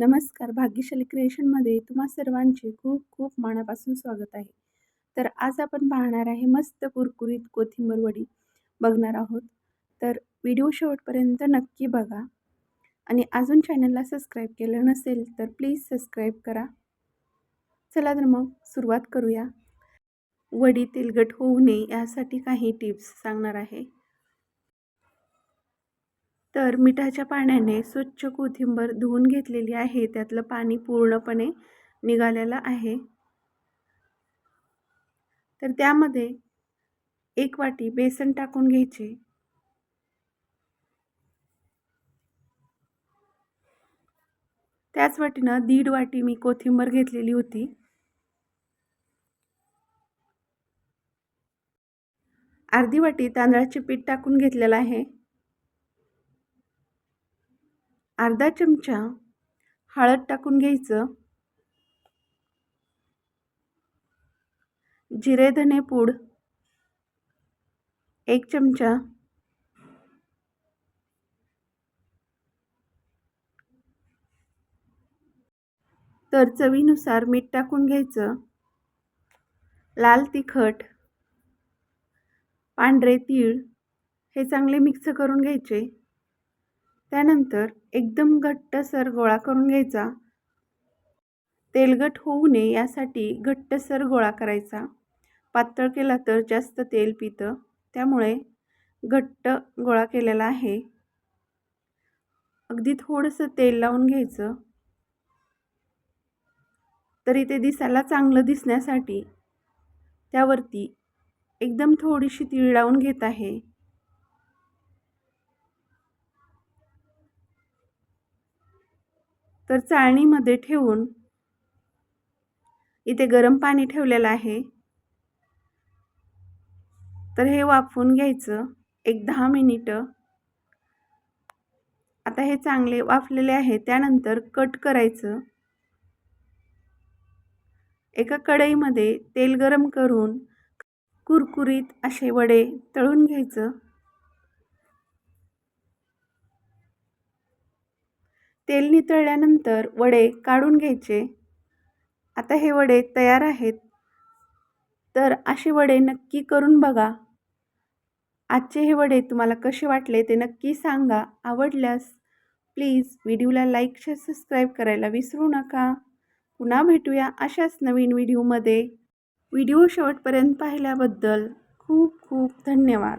नमस्कार. भाग्यशाली क्रिएशनमध्ये तुम्हा सर्वांचे खूप खूप मनापासून स्वागत आहे. तर आज आपण पाहणार आहे मस्त कुरकुरीत कोथिंबर वडी बघणार आहोत. तर व्हिडिओ शेवटपर्यंत नक्की बघा. आणि अजून चॅनलला सबस्क्राईब केलं नसेल तर प्लीज सबस्क्राईब करा. चला तर मग सुरुवात करूया. वडी तेलगट होऊ नये यासाठी काही टिप्स सांगणार आहे. तर मिठाच्या पाण्याने स्वच्छ कोथिंबर धुवून घेतलेली आहे. त्यातलं पाणी पूर्णपणे निघालेलं आहे. तर त्यामध्ये एक वाटी बेसन टाकून घ्यायचे. त्याच वाटीनं दीड वाटी मी कोथिंबर घेतलेली होती. अर्धी वाटी तांदळाचे पीठ टाकून घेतलेलं आहे. अर्धा चमचा हळद टाकून घ्यायचं. जिरे धने पूड. एक चमचा तर चवीनुसार मीठ टाकून घ्यायचं. लाल तिखट पांढरे तीळ हे चांगले मिक्स करून घ्यायचे. त्यानंतर एकदम घट्टसर गोळा करून घ्यायचा. तेलगट होऊ नये यासाठी घट्टसर गोळा करायचा. पातळ केला तर जास्त तेल पितं. त्यामुळे घट्ट गोळा केलेला आहे. अगदी थोडंसं तेल लावून घ्यायचं. तरी ते दिसायला चांगलं दिसण्यासाठी त्यावरती एकदम थोडीशी तीळ लावून घेत आहे. तर चाळणीमध्ये ठेवून इथे गरम पाणी ठेवलेलं आहे. तर हे वाफवून घ्यायचं. एक दहा मिनिटं. आता हे चांगले वाफलेले आहे. त्यानंतर कट करायचं. एका कढईमध्ये तेल गरम करून कुरकुरीत असे वडे तळून घ्यायचं. तेल नितळल्यानंतर वडे काढून घ्यायचे. आता हे वडे तयार आहेत. तर असे वडे नक्की करून बघा. आजचे हे वडे तुम्हाला कसे वाटले ते नक्की सांगा. आवडल्यास प्लीज व्हिडिओला लाईक शेअर सबस्क्राईब करायला विसरू नका. पुन्हा भेटूया अशाच नवीन व्हिडिओमध्ये. व्हिडिओ शेवटपर्यंत पाहिल्याबद्दल खूप खूप धन्यवाद.